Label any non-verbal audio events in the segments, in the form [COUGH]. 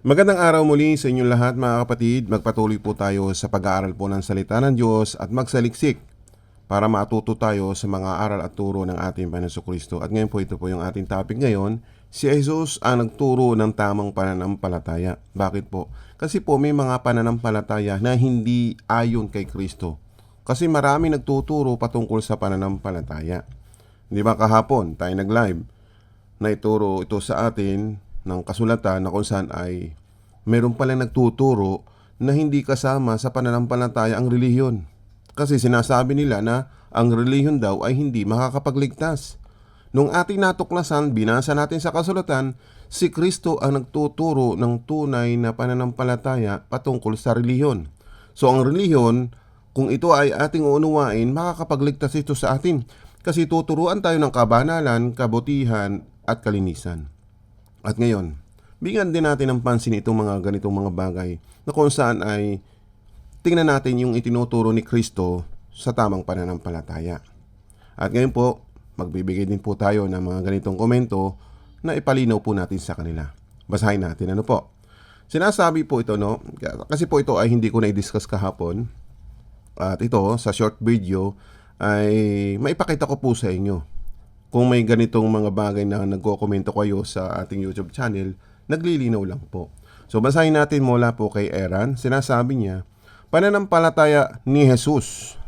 Magandang araw muli sa inyong lahat mga kapatid. Magpatuloy po tayo sa pag-aaral po ng salita ng Diyos at magsaliksik para matuto tayo sa mga aral at turo ng ating Panginoon Kristo. At ngayon po ito po yung ating topic ngayon. Si Jesus ang nagturo ng tamang pananampalataya. Bakit po? Kasi po may mga pananampalataya na hindi ayon kay Kristo. Kasi marami nagtuturo patungkol sa pananampalataya. Di ba kahapon tayo nag-live na ituro ito sa atin ng kasulatan na kung saan ay meron palang nagtuturo na hindi kasama sa pananampalataya ang relihiyon. Kasi sinasabi nila na ang relihiyon daw ay hindi makakapagligtas. Nung ating natuklasan, binasa natin sa kasulatan, si Kristo ang nagtuturo ng tunay na pananampalataya patungkol sa relihiyon. So ang relihiyon, kung ito ay ating uunawain, makakapagligtas ito sa atin. Kasi tuturuan tayo ng kabanalan, kabutihan at kalinisan. At ngayon, bigyan din natin ng pansin itong mga ganitong mga bagay na kung saan ay tingnan natin yung itinuturo ni Kristo sa tamang pananampalataya. At ngayon po, magbibigay din po tayo ng mga ganitong komento na ipalinaw po natin sa kanila. Basahin natin ano po. Sinasabi po ito no, kasi po ito ay hindi ko na-discuss kahapon. At ito sa short video ay maipakita ko po sa inyo kung may ganitong mga bagay na nagko-komento kayo sa ating YouTube channel, naglilinaw lang po. So basahin natin mula po kay Eran. Sinasabi niya, pananampalataya ni Jesus.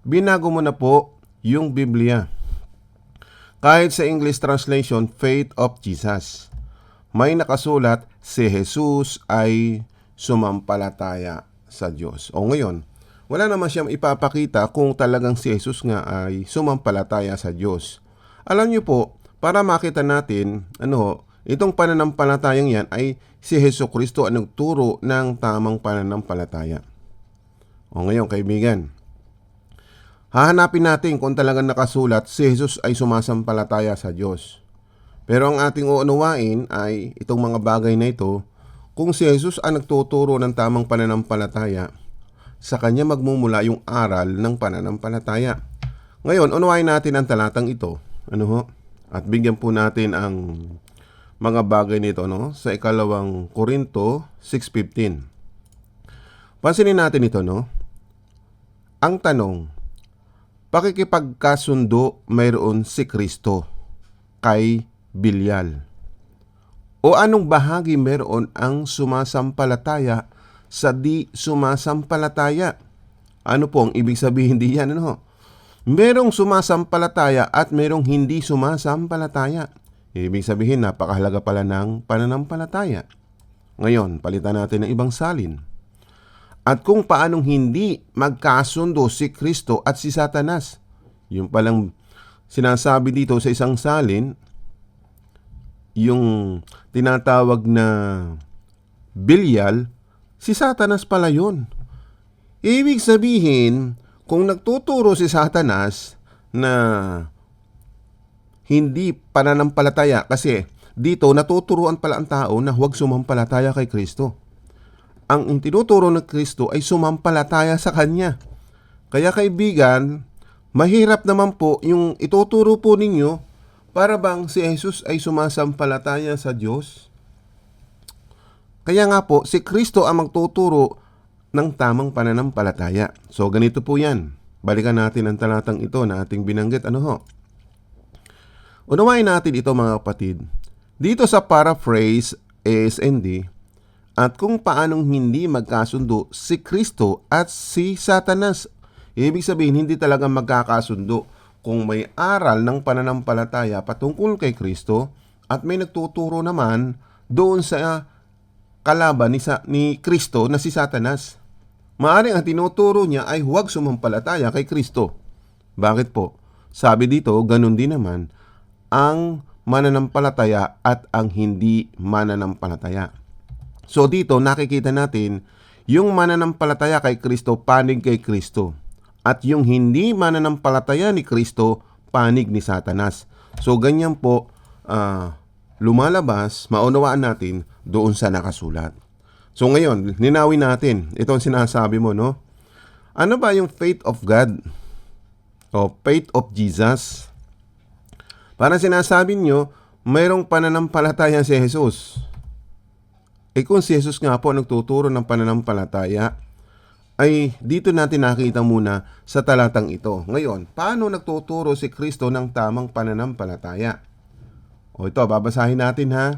Binago mo na po yung Biblia. Kahit sa English translation, Faith of Jesus. May nakasulat, si Jesus ay sumampalataya sa Diyos. O ngayon, wala naman siyang ipapakita kung talagang si Jesus nga ay sumampalataya sa Diyos. Alam niyo po, para makita natin, ano, itong pananampalatayang yan ay si Heso Kristo ang nagturo ng tamang pananampalataya. O ngayon, kaibigan, hahanapin natin kung talagang nakasulat si Jesus ay sumasampalataya sa Diyos. Pero ang ating uunawain ay itong mga bagay na ito, kung si Jesus ang nagtuturo ng tamang pananampalataya, sa kanya magmumula yung aral ng pananampalataya. Ngayon, unawain natin ang talatang ito. Ano ho? At bigyan po natin ang mga bagay nito no sa ikalawang Korinto 6:15. Pansinin natin ito no. Ang tanong, pakikipagkasundo mayroon si Kristo kay Bilyal? O anong bahagi meron ang sumasampalataya sa di sumasampalataya? Ano po ang ibig sabihin diyan ano? Merong sumasampalataya at merong hindi sumasampalataya. Ibig sabihin, napakahalaga pala ng pananampalataya. Ngayon, palitan natin ng ibang salin. At kung paanong hindi magkasundo si Kristo at si Satanas. Yung palang sinasabi dito sa isang salin, yung tinatawag na Bilyal, si Satanas pala yun. Ibig sabihin, kung nagtuturo si Satanas na hindi pananampalataya kasi dito natuturuan pala ang tao na huwag sumampalataya kay Kristo. Ang tinuturo ng Kristo ay sumampalataya sa Kanya. Kaya kaibigan, mahirap naman po yung ituturo po ninyo para bang si Jesus ay sumasampalataya sa Diyos. Kaya nga po, si Kristo ang magtuturo ng tamang pananampalataya. So, ganito po yan. Balikan natin ang talatang ito na ating binanggit. Ano ho? Unawain natin ito mga kapatid. Dito sa paraphrase ASND, at kung paanong hindi magkasundo si Kristo at si Satanas. Ibig sabihin, hindi talaga magkakasundo kung may aral ng pananampalataya patungkol kay Kristo at may nagtuturo naman doon sa kalaban ni, sa, ni Kristo na si Satanas. Maaring ang tinuturo niya ay huwag sumampalataya kay Kristo. Bakit po? Sabi dito, ganun din naman ang mananampalataya at ang hindi mananampalataya. So dito nakikita natin yung mananampalataya kay Kristo, panig kay Kristo. At yung hindi mananampalataya ni Kristo, panig ni Satanas. So ganyan po uh, lumalabas, maunawaan natin doon sa nakasulat. So ngayon, ninawin natin itong sinasabi mo, no? Ano ba yung faith of God? O faith of Jesus? Para sinasabi nyo, mayroong pananampalataya si Jesus. Eh kung si Jesus nga po ang nagtuturo ng pananampalataya, ay dito natin nakita muna sa talatang ito. Ngayon, paano nagtuturo si Kristo ng tamang pananampalataya? O ito, babasahin natin ha.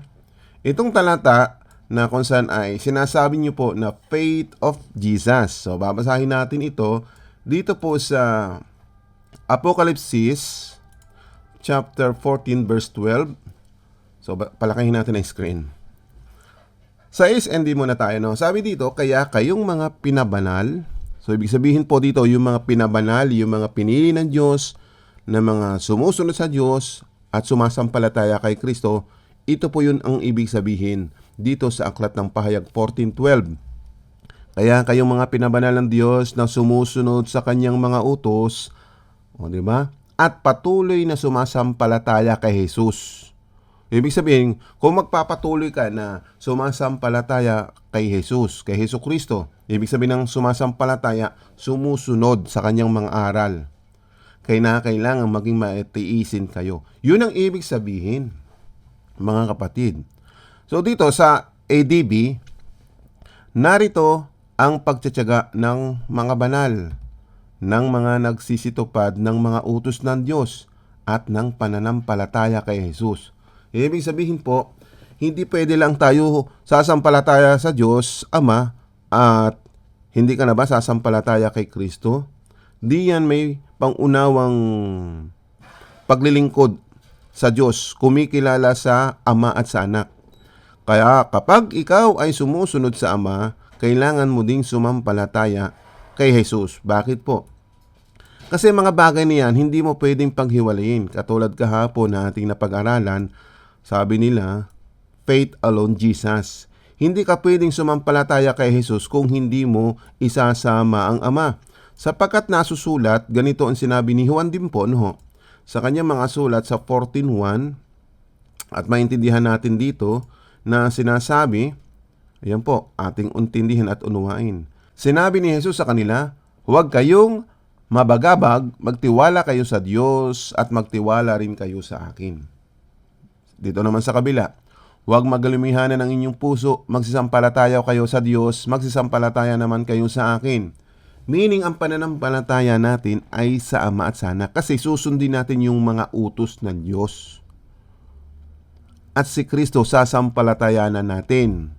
Itong talata na kung saan ay sinasabi niyo po na faith of Jesus. So, babasahin natin ito dito po sa Apocalypse chapter 14 verse 12. So, palakahin natin ang screen. Sa SND muna tayo, no? Sabi dito, kaya kayong mga pinabanal, so ibig sabihin po dito, yung mga pinabanal, yung mga pinili ng Diyos, na mga sumusunod sa Diyos at sumasampalataya kay Kristo, ito po yun ang ibig sabihin dito sa Aklat ng Pahayag 14.12. Kaya kayong mga pinabanal ng Diyos na sumusunod sa kanyang mga utos, o di ba? At patuloy na sumasampalataya kay Jesus. Ibig sabihin, kung magpapatuloy ka na sumasampalataya kay Jesus, kay Heso Kristo, ibig sabihin ng sumasampalataya, sumusunod sa kanyang mga aral. Kaya na kailangan maging maitiisin kayo. Yun ang ibig sabihin, mga kapatid. So dito sa ADB, narito ang pagtsatsaga ng mga banal, ng mga nagsisitupad ng mga utos ng Diyos at ng pananampalataya kay Jesus. Ibig sabihin po, hindi pwede lang tayo sasampalataya sa Diyos, Ama, at hindi ka na ba sasampalataya kay Kristo? Di yan may pangunawang paglilingkod sa Diyos, kumikilala sa Ama at sa Anak. Kaya kapag ikaw ay sumusunod sa Ama, kailangan mo ding sumampalataya kay Jesus. Bakit po? Kasi mga bagay niyan, hindi mo pwedeng paghiwalayin. Katulad kahapon na ating napag-aralan, sabi nila, faith alone Jesus. Hindi ka pwedeng sumampalataya kay Jesus kung hindi mo isasama ang Ama. Sapagkat nasusulat, ganito ang sinabi ni Juan din po, no? sa kanyang mga sulat sa 14.1, at maintindihan natin dito na sinasabi, ayan po, ating untindihan at unuwain. Sinabi ni Jesus sa kanila, huwag kayong mabagabag, magtiwala kayo sa Diyos at magtiwala rin kayo sa akin. Dito naman sa kabila, huwag magalumihanan ng inyong puso, magsisampalataya kayo sa Diyos, magsisampalataya naman kayo sa akin. Meaning, ang pananampalataya natin ay sa Ama at sa Anak kasi susundin natin yung mga utos ng Diyos. At si Kristo sasampalatayanan natin.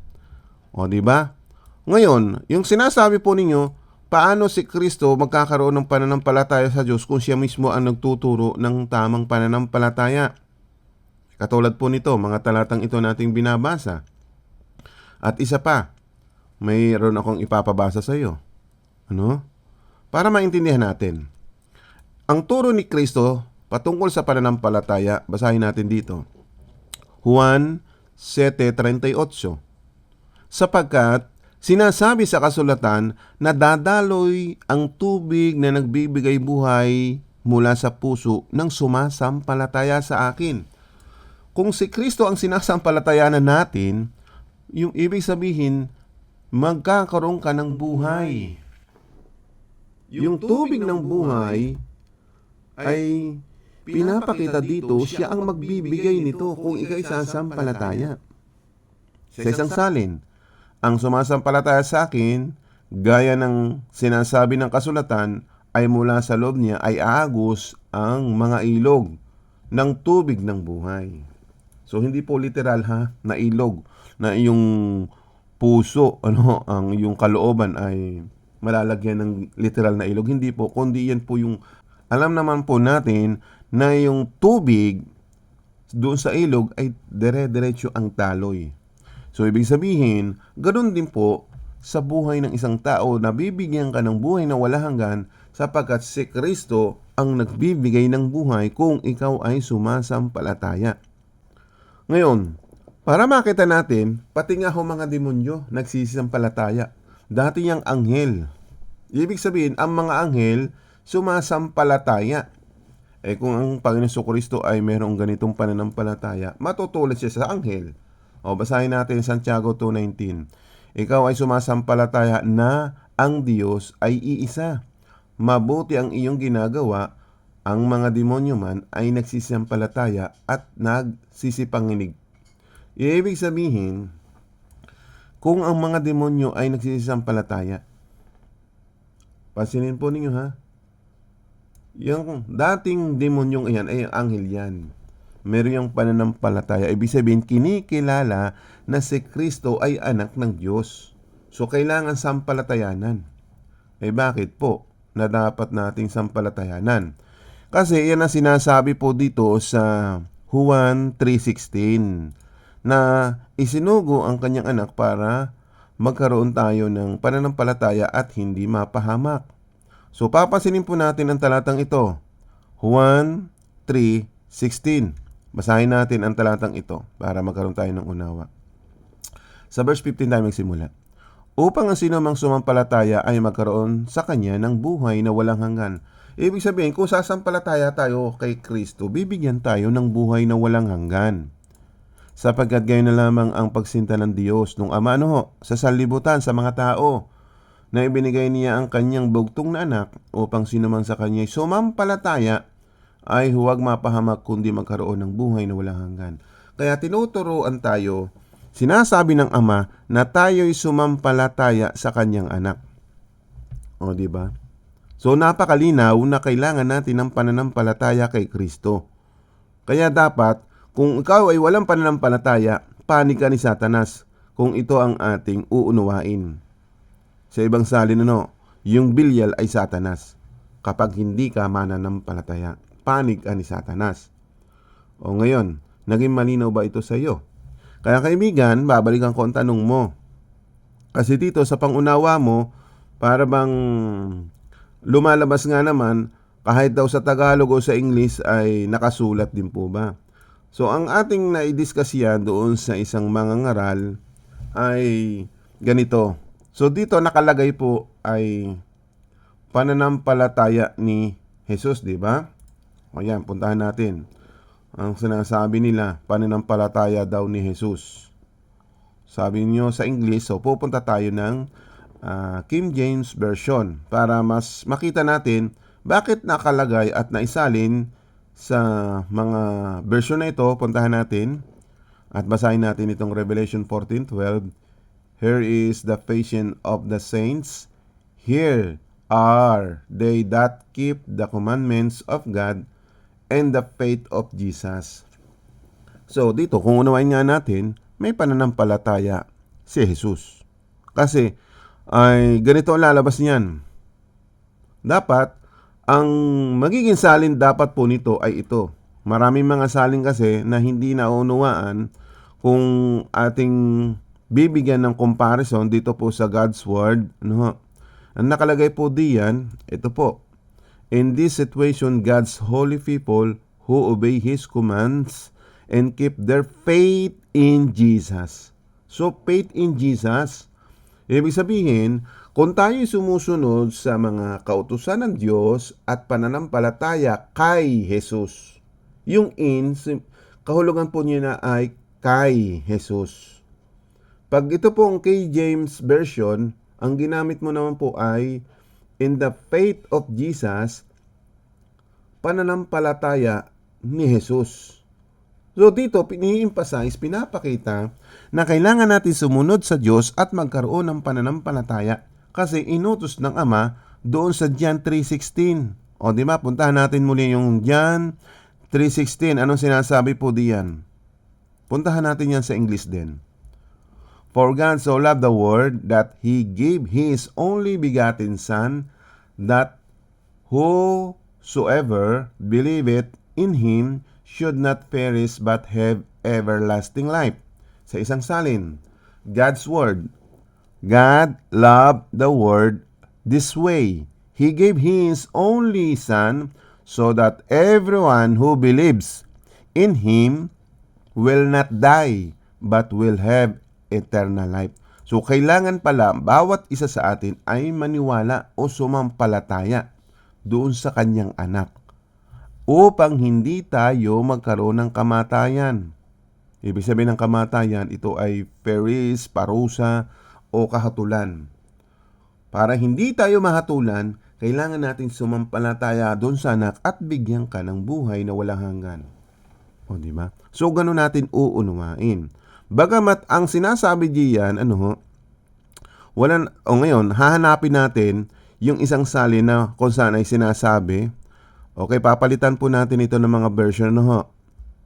O, di ba? Ngayon, yung sinasabi po ninyo, paano si Kristo magkakaroon ng pananampalataya sa Diyos kung siya mismo ang nagtuturo ng tamang pananampalataya? Katulad po nito, mga talatang ito nating binabasa. At isa pa, mayroon akong ipapabasa sa iyo. Ano? Para maintindihan natin. Ang turo ni Kristo patungkol sa pananampalataya, basahin natin dito. Juan 7.38 Sapagkat sinasabi sa kasulatan na dadaloy ang tubig na nagbibigay buhay mula sa puso ng sumasampalataya sa akin. Kung si Kristo ang sinasampalatayanan natin, yung ibig sabihin, magkakaroon ka ng buhay. Yung tubig ng buhay ay pinapakita dito siya ang magbibigay nito kung ikay sasampalataya. Sa isang salin, ang sumasampalataya sa akin, gaya ng sinasabi ng kasulatan, ay mula sa loob niya ay aagos ang mga ilog ng tubig ng buhay. So hindi po literal ha na ilog na iyong puso [LAUGHS] ano ang iyong kalooban ay malalagyan ng literal na ilog hindi po kundi yan po yung alam naman po natin na yung tubig doon sa ilog ay dire-diretso ang taloy. So ibig sabihin, ganoon din po sa buhay ng isang tao na bibigyan ka ng buhay na wala hanggan sapagkat si Kristo ang nagbibigay ng buhay kung ikaw ay sumasampalataya. Ngayon, para makita natin, pati nga ho mga demonyo nagsisisampalataya. Dati niyang anghel. Ibig sabihin, ang mga anghel sumasampalataya. Eh kung ang Panginoon Kristo ay mayroong ganitong pananampalataya, matutulad siya sa anghel. O basahin natin Santiago 2.19. Ikaw ay sumasampalataya na ang Diyos ay iisa. Mabuti ang iyong ginagawa, ang mga demonyo man ay nagsisisampalataya at nagsisipanginig. Ibig sabihin, kung ang mga demonyo ay nagsisisampalataya. Pansinin po ninyo ha. Yung dating demonyong iyan ay anghel yan. Meron yung pananampalataya. Ibig sabihin, kinikilala na si Kristo ay anak ng Diyos. So, kailangan sampalatayanan. Eh bakit po na dapat nating sampalatayanan? Kasi yan ang sinasabi po dito sa Juan 3.16 na isinugo ang kanyang anak para magkaroon tayo ng pananampalataya at hindi mapahamak. So papansinin po natin ang talatang ito. Juan 3.16 Basahin natin ang talatang ito para magkaroon tayo ng unawa. Sa verse 15 tayo magsimula. Upang ang sino mang sumampalataya ay magkaroon sa kanya ng buhay na walang hanggan. Ibig sabihin, kung sasampalataya tayo kay Kristo, bibigyan tayo ng buhay na walang hanggan. Sapagkat gayon na lamang ang pagsinta ng Diyos nung Ama ho, sa sanlibutan sa mga tao na ibinigay niya ang kanyang bugtong na anak upang sino man sa kanya sumampalataya ay huwag mapahamak kundi magkaroon ng buhay na walang hanggan. Kaya tinuturoan tayo, sinasabi ng Ama na tayo'y sumampalataya sa kanyang anak. O, di ba? So napakalinaw na kailangan natin ng pananampalataya kay Kristo. Kaya dapat, kung ikaw ay walang pananampalataya, panig ka ni Satanas kung ito ang ating uunuwain. Sa ibang salin ano, yung bilyal ay Satanas kapag hindi ka mananampalataya. Panig ka ni Satanas. O ngayon, naging malinaw ba ito sa iyo? Kaya kaibigan, babalikan ko ang tanong mo. Kasi dito sa pangunawa mo, para bang lumalabas nga naman, kahit daw sa Tagalog o sa English ay nakasulat din po ba? So ang ating naidiscuss yan doon sa isang mangangaral ay ganito. So dito nakalagay po ay pananampalataya ni Jesus, di ba? O yan, puntahan natin. Ang sinasabi nila, pananampalataya daw ni Jesus. Sabi niyo sa English, so pupunta tayo ng ah, King James Version para mas makita natin bakit nakalagay at naisalin sa mga version na ito. Puntahan natin at basahin natin itong Revelation 14:12. Here is the patience of the saints. Here are they that keep the commandments of God and the faith of Jesus. So dito, kung unawain nga natin, may pananampalataya si Jesus. Kasi ay ganito ang lalabas niyan. Dapat, ang magiging salin dapat po nito ay ito. Maraming mga salin kasi na hindi naunawaan kung ating bibigyan ng comparison dito po sa God's Word. Ano, ang nakalagay po diyan, ito po. In this situation, God's holy people who obey His commands and keep their faith in Jesus. So, faith in Jesus, ibig sabihin, kung tayo sumusunod sa mga kautusan ng Diyos at pananampalataya kay Jesus, yung in, kahulugan po niya na ay kay Jesus. Pag ito pong kay James Version, ang ginamit mo naman po ay in the faith of Jesus, pananampalataya ni Jesus. So dito, pini-emphasize, pinapakita na kailangan natin sumunod sa Diyos at magkaroon ng pananampalataya kasi inutos ng Ama doon sa John 3.16. O di ba, puntahan natin muli yung John 3.16. Anong sinasabi po diyan? Puntahan natin yan sa English din. For God so loved the world that He gave His only begotten Son, that whosoever believeth in Him should not perish but have everlasting life. Sa isang salin, God's Word. God loved the world this way. He gave His only Son so that everyone who believes in Him will not die but will have eternal life. So kailangan pala bawat isa sa atin ay maniwala o sumampalataya doon sa kanyang anak upang hindi tayo magkaroon ng kamatayan. Ibig sabihin ng kamatayan, ito ay peris, parusa o kahatulan. Para hindi tayo mahatulan, kailangan natin sumampalataya doon sa anak at bigyan ka ng buhay na walang hanggan. O, di ba? So, ganun natin uunuwain. Bagamat ang sinasabi diyan, ano ho, Wala, o ngayon, hahanapin natin yung isang salin na kung saan ay sinasabi, okay, papalitan po natin ito ng mga version, no ho?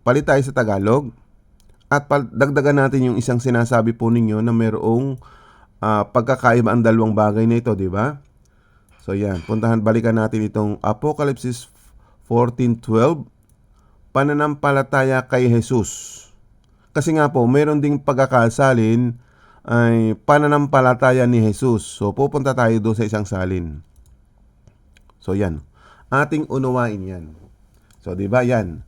Palit tayo sa Tagalog, at pal- dagdagan natin yung isang sinasabi po ninyo na mayroong ah, pagkakaiba ang dalawang bagay na ito, di ba? So yan, puntahan, balikan natin itong Apocalypse 14.12, pananampalataya kay Jesus. Kasi nga po, mayroon ding pagkakasalin ay pananampalataya ni Jesus. So pupunta tayo doon sa isang salin. So yan, ating unawain yan. So di ba yan?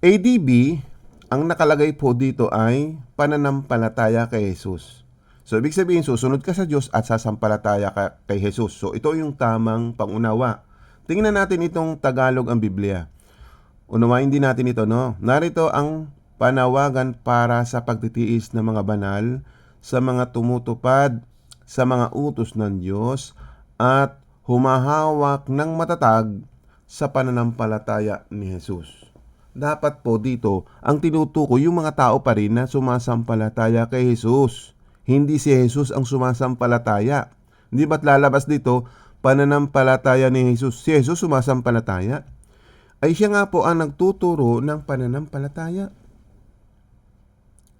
ADB, ang nakalagay po dito ay pananampalataya kay Jesus. So ibig sabihin, susunod ka sa Diyos at sasampalataya ka kay Jesus. So ito yung tamang pangunawa. Tingnan natin itong Tagalog ang Biblia. Unawain din natin ito, no? Narito ang panawagan para sa pagtitiis ng mga banal, sa mga tumutupad, sa mga utos ng Diyos, at humahawak ng matatag sa pananampalataya ni Jesus. Dapat po dito, ang tinutukoy yung mga tao pa rin na sumasampalataya kay Jesus. Hindi si Jesus ang sumasampalataya. Hindi ba't lalabas dito, pananampalataya ni Jesus? Si Jesus sumasampalataya? Ay siya nga po ang nagtuturo ng pananampalataya.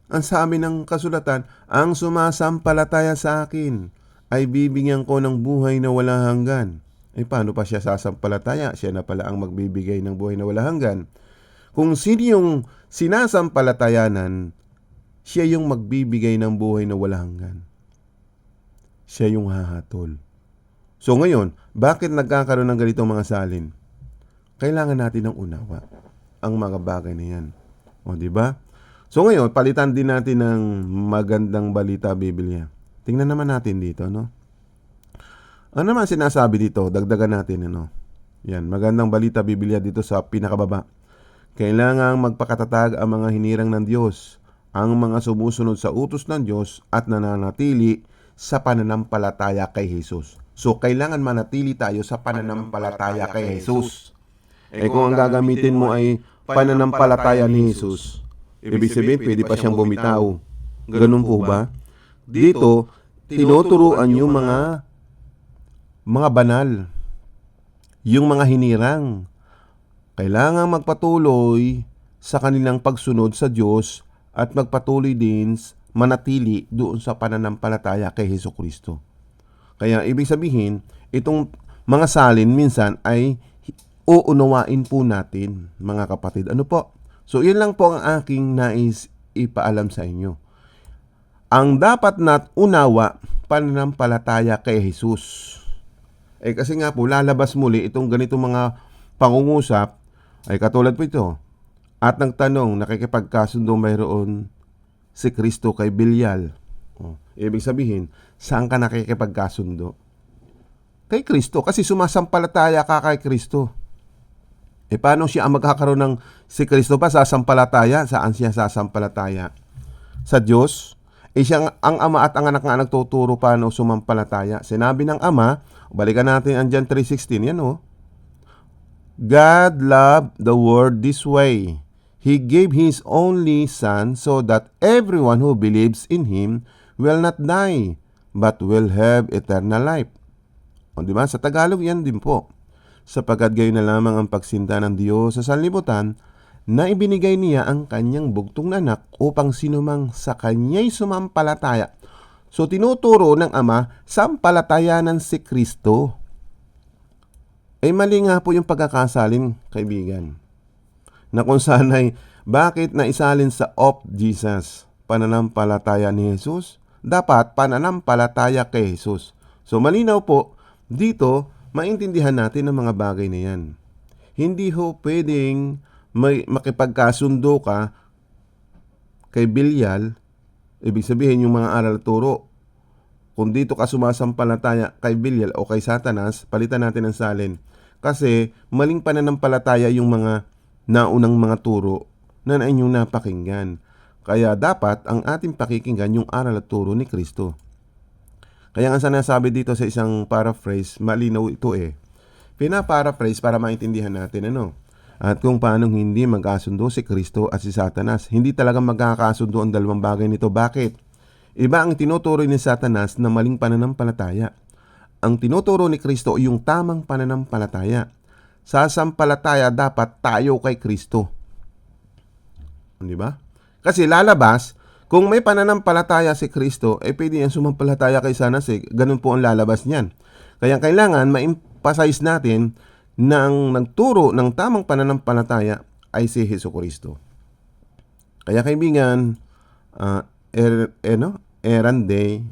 Ang sabi ng kasulatan, ang sumasampalataya sa akin ay bibigyan ko ng buhay na wala hanggan. Ay paano pa siya sasampalataya? Siya na pala ang magbibigay ng buhay na wala hanggan. Kung sino yung sinasampalatayanan, siya yung magbibigay ng buhay na wala hanggan. Siya yung hahatol. So ngayon, bakit nagkakaroon ng ganitong mga salin? Kailangan natin ng unawa ang mga bagay na yan. O, di ba? So ngayon, palitan din natin ng magandang balita Biblia. Tingnan naman natin dito, no? Ano naman sinasabi dito? Dagdagan natin, ano? Yan, magandang balita Biblia dito sa pinakababa. Kailangang magpakatatag ang mga hinirang ng Diyos, ang mga sumusunod sa utos ng Diyos at nananatili sa pananampalataya kay Jesus. So, kailangan manatili tayo sa pananampalataya kay Jesus. Eh kung ang gagamitin mo ay pananampalataya ni Jesus, ibig sabihin pwede pa siyang bumitaw. Ganun po ba? Dito, tinuturuan yung mga mga banal, yung mga hinirang. Kailangan magpatuloy sa kanilang pagsunod sa Diyos at magpatuloy din manatili doon sa pananampalataya kay Heso Kristo. Kaya ibig sabihin, itong mga salin minsan ay uunawain po natin, mga kapatid. Ano po? So, yun lang po ang aking nais ipaalam sa inyo. Ang dapat nat unawa, pananampalataya kay Jesus. Eh kasi nga po, lalabas muli itong ganitong mga pangungusap, ay katulad po ito. At nagtanong, nakikipagkasundo mayroon si Kristo kay Bilyal. Oh, ibig sabihin, saan ka nakikipagkasundo? Kay Kristo, kasi sumasampalataya ka kay Kristo. E paano siya ang magkakaroon ng si Kristo pa sasampalataya? Saan siya sasampalataya? Sa Diyos? Eh siya ang ama at ang anak nga nagtuturo paano sumampalataya. Sinabi ng ama, balikan natin ang John 3.16, yan oh. God loved the world this way. He gave His only Son so that everyone who believes in Him will not die, but will have eternal life. O di ba? Sa Tagalog yan din po. Sapagkat gayon na lamang ang pagsinta ng Diyos sa sanlibutan, na ibinigay niya ang kanyang bugtong na anak upang sinumang sa kanya'y sumampalataya. So tinuturo ng Ama, sampalatayanan si Kristo. Ay mali nga po yung pagkakasalin, kaibigan. Na kung saan ay, bakit na isalin sa of Jesus? Pananampalataya ni Jesus? Dapat pananampalataya kay Jesus. So malinaw po, dito, maintindihan natin ang mga bagay na yan. Hindi ho pwedeng may makipagkasundo ka kay Bilyal, ibig sabihin yung mga aral turo. Kung dito ka sumasampalataya kay Bilyal o kay Satanas, palitan natin ang salin. Kasi maling pananampalataya yung mga naunang mga turo na inyong napakinggan. Kaya dapat ang ating pakikinggan yung aral at turo ni Kristo. Kaya nga sinasabi dito sa isang paraphrase, malinaw ito eh. Pina-paraphrase para maintindihan natin ano. At kung paano hindi magkasundo si Kristo at si Satanas. Hindi talaga magkakasundo ang dalawang bagay nito. Bakit? Iba ang tinuturo ni Satanas na maling pananampalataya. Ang tinuturo ni Kristo ay yung tamang pananampalataya. Sasampalataya dapat tayo kay Kristo. Di ba? Kasi lalabas, kung may pananampalataya si Kristo, eh pwede yan sumampalataya kay Sanas eh. Ganun po ang lalabas niyan. Kaya kailangan ma-emphasize natin na ang nagturo ng tamang pananampalataya ay si Heso Kristo. Kaya kaibigan, uh, er, eh, no? Erande,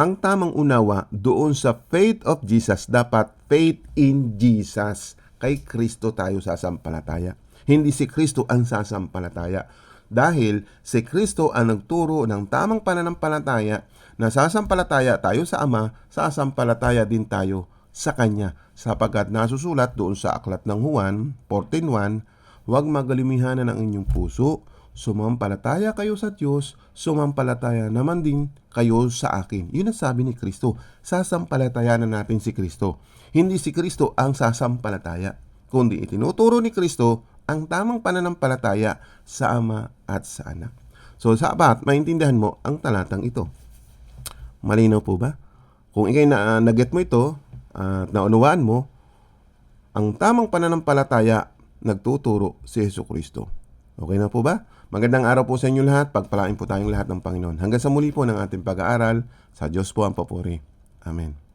ang tamang unawa doon sa faith of Jesus, dapat faith in Jesus. Kay Kristo tayo sasampalataya. Hindi si Kristo ang sasampalataya. Dahil si Kristo ang nagturo ng tamang pananampalataya na sasampalataya tayo sa Ama, sasampalataya din tayo sa Kanya. Sapagkat nasusulat doon sa aklat ng Juan 14.1, Huwag magalimihanan ang inyong puso, sumampalataya kayo sa Diyos, sumampalataya naman din kayo sa akin. Yun ang sabi ni Kristo. Sasampalataya na natin si Kristo. Hindi si Kristo ang sasampalataya, kundi itinuturo ni Kristo ang tamang pananampalataya sa Ama at sa Anak. So, sapat maintindihan mo ang talatang ito. Malinaw po ba? Kung ikay na uh, naget mo ito at uh, naunawaan mo, ang tamang pananampalataya nagtuturo si Yesu Kristo. Okay na po ba? Magandang araw po sa inyo lahat. Pagpalain po tayong lahat ng Panginoon. Hanggang sa muli po ng ating pag-aaral. Sa Diyos po ang papuri. Amen.